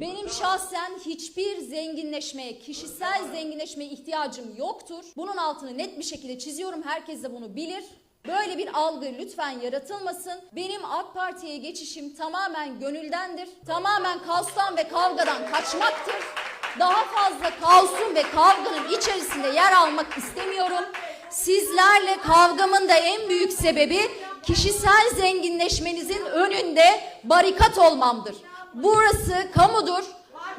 Benim şahsen hiçbir zenginleşmeye, kişisel zenginleşmeye ihtiyacım yoktur. Bunun altını net bir şekilde çiziyorum. Herkes de bunu bilir. Böyle bir algı lütfen yaratılmasın. Benim AK Parti'ye geçişim tamamen gönüldendir. Tamamen kaostan ve kavgadan kaçmaktır. Daha fazla kaosun ve kavganın içerisinde yer almak istemiyorum. Sizlerle kavgamın da en büyük sebebi kişisel zenginleşmenizin önünde barikat olmamdır. Burası kamudur.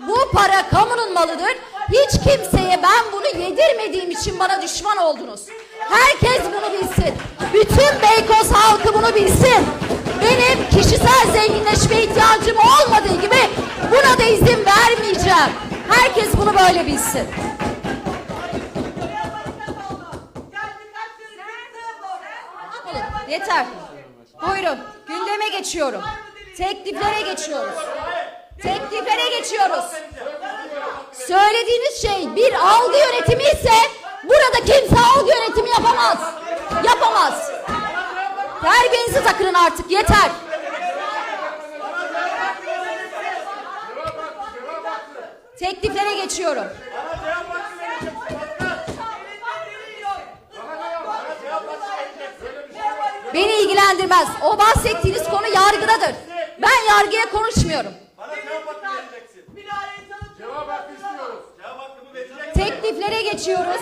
Bu para kamunun malıdır. Hiç kimseye ben bunu yedirmediğim için bana düşman oldunuz. Herkes bunu bilsin. Bütün Beykoz halkı bunu bilsin. Benim kişisel zenginleşmeye ihtiyacım olmadığı gibi buna da izin vermeyeceğim. Herkes bunu böyle bilsin. Yeter. Buyurun. Gündeme geçiyorum. Tekliflere geçiyoruz. Tekliflere geçiyoruz. Söylediğiniz şey bir algı yönetimi ise burada kimse algı yönetimi yapamaz. Yapamaz. Terbiyenizi takının artık yeter. Tekliflere geçiyorum. Beni ilgilendirmez. O bahsettiğiniz konu yargıdadır. Yargıya konuşmuyorum. Bana cevap hakkı vereceksin. Cevap hakkı istiyoruz. Cevap hakkımı vereceksin. Tekliflere geçiyoruz.